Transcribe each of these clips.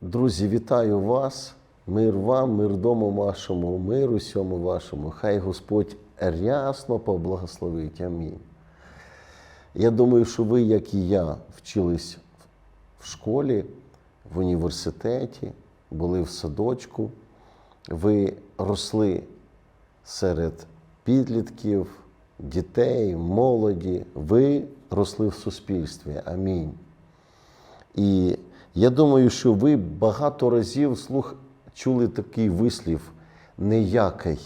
Друзі, вітаю вас. Мир вам, мир дому вашому, мир усьому вашому. Хай Господь рясно поблагословить. Амінь. Я думаю, що ви, як і я, вчились в школі, в університеті, були в садочку, ви росли серед підлітків, дітей, молоді. Ви росли в суспільстві. Амінь. І я думаю, що ви багато разів слух чули такий вислів неякий,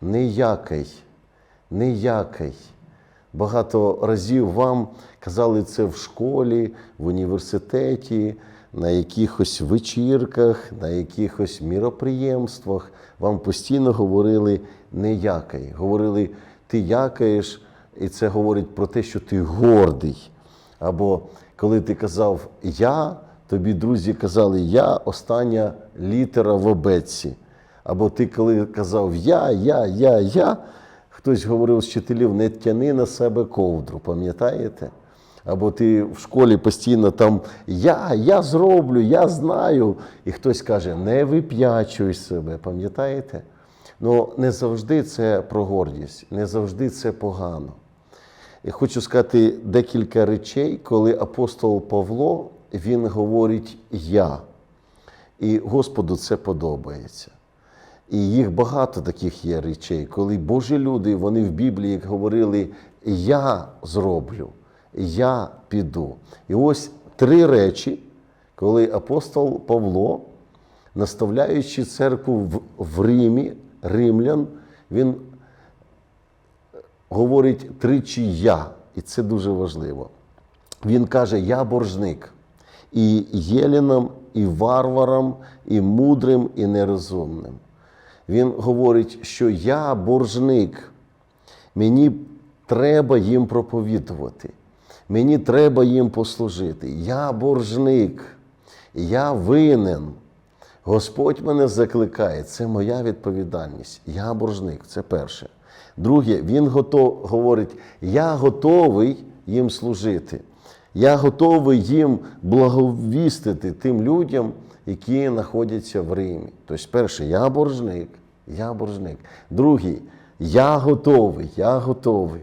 неякий, неякий. Багато разів вам казали це в школі, в університеті, на якихось вечірках, на якихось міроприємствах. Вам постійно говорили неякий. Говорили, ти якаєш, і це говорить про те, що ти гордий. Або коли ти казав я, тобі друзі казали я остання літера в обетці. Або ти коли казав я, я, я, я, хтось говорив з вчителів, не тяни на себе ковдру, пам'ятаєте? Або ти в школі постійно там я, я зроблю, я знаю. І хтось каже, не вип'ячуй себе, пам'ятаєте? Ну не завжди це про гордість, не завжди це погано. Я хочу сказати декілька речей, коли апостол Павло він говорить я. І Господу це подобається. І їх багато таких є речей, коли Божі люди, вони в Біблії говорили Я зроблю, я піду. І ось три речі, коли апостол Павло, наставляючи церкву в, в Римі, римлян, він говорить тричі я, і це дуже важливо. Він каже: Я боржник і єлінам, і варварам, і мудрим, і нерозумним. Він говорить, що я боржник, мені треба їм проповідувати, мені треба їм послужити. Я боржник, я винен. Господь мене закликає, це моя відповідальність. Я боржник, це перше. Друге, він готов, говорить, я готовий їм служити. Я готовий їм благовістити тим людям, які знаходяться в Римі. Тобто, перше, я боржник, я боржник. Другий, я готовий, я готовий.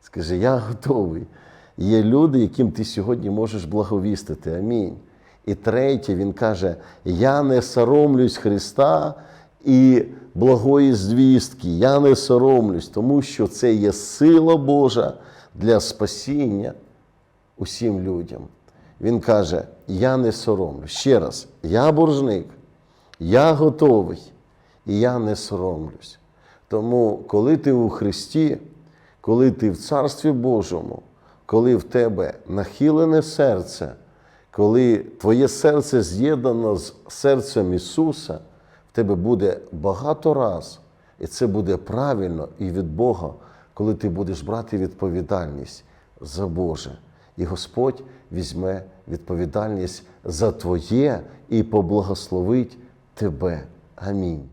Скажи, я готовий. Є люди, яким ти сьогодні можеш благовістити. Амінь. І третє, він каже: Я не соромлюсь Христа і благої звістки. Я не соромлюсь, тому що це є сила Божа для спасіння усім людям. Він каже: Я не соромлюсь. Ще раз, я боржник, я готовий, і я не соромлюсь. Тому, коли ти у Христі, коли ти в Царстві Божому, коли в тебе нахилене серце, коли твоє серце з'єднано з серцем Ісуса, в тебе буде багато раз, і це буде правильно і від Бога, коли ти будеш брати відповідальність за Боже. І Господь візьме відповідальність за Твоє і поблагословить тебе. Амінь.